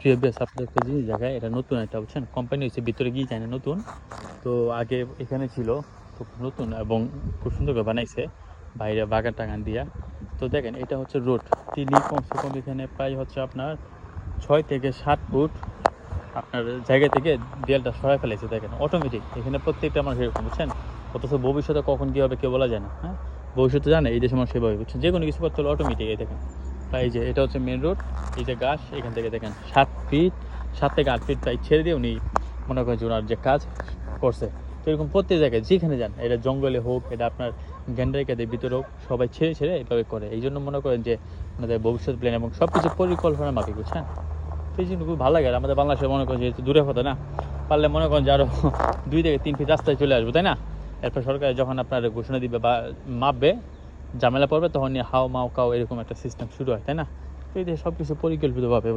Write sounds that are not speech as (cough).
প্রিয় বেস আপনার একটা জিনিস জায়গায় এটা নতুন একটা, বুঝছেন? কোম্পানি হচ্ছে ভিতরে গিয়ে যায় না নতুন। তো আগে এখানে ছিল খুব নতুন এবং খুব সুন্দর করে বানাইছে, বাইরে বাগান টাগান দিয়া। তো দেখেন, এটা হচ্ছে রোড। তিনি কমসে কম এখানে প্রায় হচ্ছে আপনার ছয় থেকে সাত ফুট আপনার জায়গা থেকে দেয়ালটা সরাই ফেলেছে, দেখেন। অটোমেটিক এখানে প্রত্যেকটা মানুষ এরকম, বুঝছেন? অথচ ভবিষ্যতে কখন কী হবে কেউ বলা যায় না হ্যাঁ? ভবিষ্যতে জানে, এই দেশের মানুষ সেভাবে, বুঝছেন? যে কোনো কিছু করতে হলে অটোমেটিক এই দেখেন। প্রায় এই যে, এটা হচ্ছে মেন রোড এই যে গাছ, এখান থেকে দেখেন সাত ফিট সাত থেকে আট ফিট প্রায় ছেড়ে দিয়ে উনি মনে করেন যে ওনার যে কাজ করছে। তো এরকম প্রত্যেক জায়গায় যেখানে যান, এটা জঙ্গলে হোক, এটা আপনার গ্যান্ডারিকাদের ভিতরে হোক, সবাই ছেড়ে ছেড়ে এভাবে করে। এই জন্য মনে করেন যে আমাদের ভবিষ্যৎ প্ল্যান এবং সব কিছু পরিকল্পনা মাফিক, বুঝছেন? এই জন্য খুব ভালো লাগে। আর আমাদের বাংলাদেশে মনে করেন যেহেতু দূরে হতো না? পারলে মনে করেন যে আরও (laughs) দুই থেকে তিন ফিট রাস্তায় চলে আসব, তাই না? এরপর সরকার যখন আপনার ঘোষণা দিবে বা মাপবে ঝামেলা পড়বে, তখন হাও মাও কাও এরকম একটা সিস্টেম শুরু হয়, তাই না? তো এই সব কিছু পরিকল্পিতভাবে